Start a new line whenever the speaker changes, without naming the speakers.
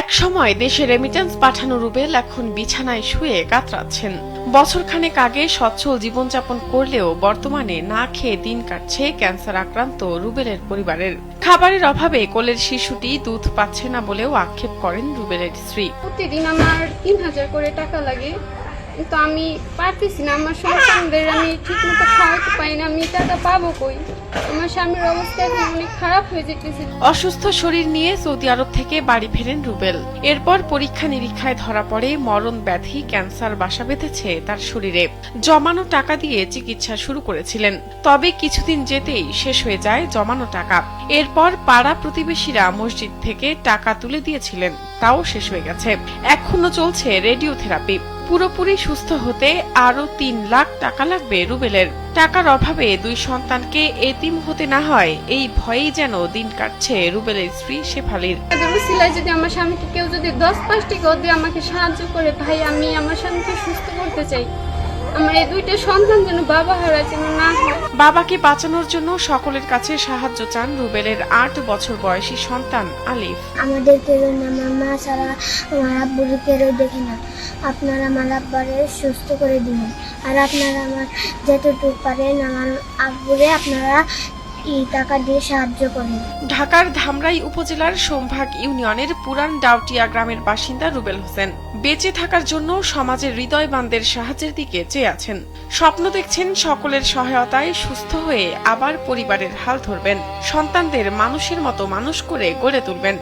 এক সময় দেশে রেমিটেন্স পাঠানো রুবেল এখন বিছানায় শুয়ে কাতরাচ্ছেন। বছরখানেক আগে সচ্ছল জীবনযাপন করলেও বর্তমানে না খেয়ে দিন কাটছে ক্যান্সার আক্রান্ত রুবেলের পরিবারের। খাবারের অভাবে কোলের শিশুটি দুধ পাচ্ছে না বলেও আক্ষেপ করেন রুবেলের স্ত্রী।
প্রতিদিন আমার তিন হাজার করে টাকা লাগে। কিন্তু আমি পারতেছি না, আমার সন্তানদের আমি ঠিক মতো খাওয়াতে পারি না, আমি টাকা পাবো কই? আমার স্বামীর অবস্থা এখন অনেক খারাপ হয়ে যেতেছে।
অসুস্থ শরীর নিয়ে সৌদি আরব থেকে বাড়ি ফেরেন রুবেল। এরপর পরীক্ষা নিরীক্ষায় ধরা পড়ে, মরণ ব্যাধি, ক্যান্সার, বাসা বেঁধেছে তার শরীরে। জমানো টাকা দিয়ে চিকিৎসা শুরু করেছিলেন। তবে কিছুদিন যেতেই শেষ হয়ে যায় জমানো টাকা। এরপর পাড়া প্রতিবেশীরা মসজিদ থেকে টাকা তুলে দিয়েছিলেন। তাও শেষ হয়ে গেছে। এখনও চলছে রেডিও থেরাপি পুরোপুরি সুস্থ হতে আরও তিন লাখ টাকা লাগবে রুবেলের। টাকার অভাবে দুই সন্তানকে এতিম হতে না হয়, এই ভয়েই যেন দিন কাটছে রুবেলের স্ত্রী শেফালির।
সিলাই যদি আমার স্বামীকে কেউ যদি দশ পাঁচ টাকা আমাকে সাহায্য করে, ভাই, আমি আমার স্বামীকে সুস্থ করতে চাই। আমার এই দুইটা সন্তান যেন বাবা হারা যেন না হয়।
বাবাকে বাঁচানোর জন্য সকলের কাছে সাহায্য চান রুবেলের আট বছর বয়সী সন্তান আলিফ।
আমাদের কেউ না আমার মা ছাড়া আমার আব্বুর কেউ দেখে না। আপনারা আমার আব্বারে সুস্থ করে দিন আর আপনারা আমার যতটুকু পারেন আমার আব্বুরে আপনারা এই টাকা দিয়ে সাহায্য করেন।
ঢাকার ধামরাই উপজেলার সোমভাগ ইউনিয়নের পুরান ডাউটিয়া গ্রামের বাসিন্দা রুবেল হোসেন। বেঁচে থাকার জন্য সমাজের হৃদয়বানদের সাহায্যের দিকে চেয়ে আছেন। স্বপ্ন দেখছেন সকলের সহায়তায় সুস্থ হয়ে আবার পরিবারের হাল ধরবেন। সন্তানদের মানুষের মতো মানুষ করে গড়ে তুলবেন।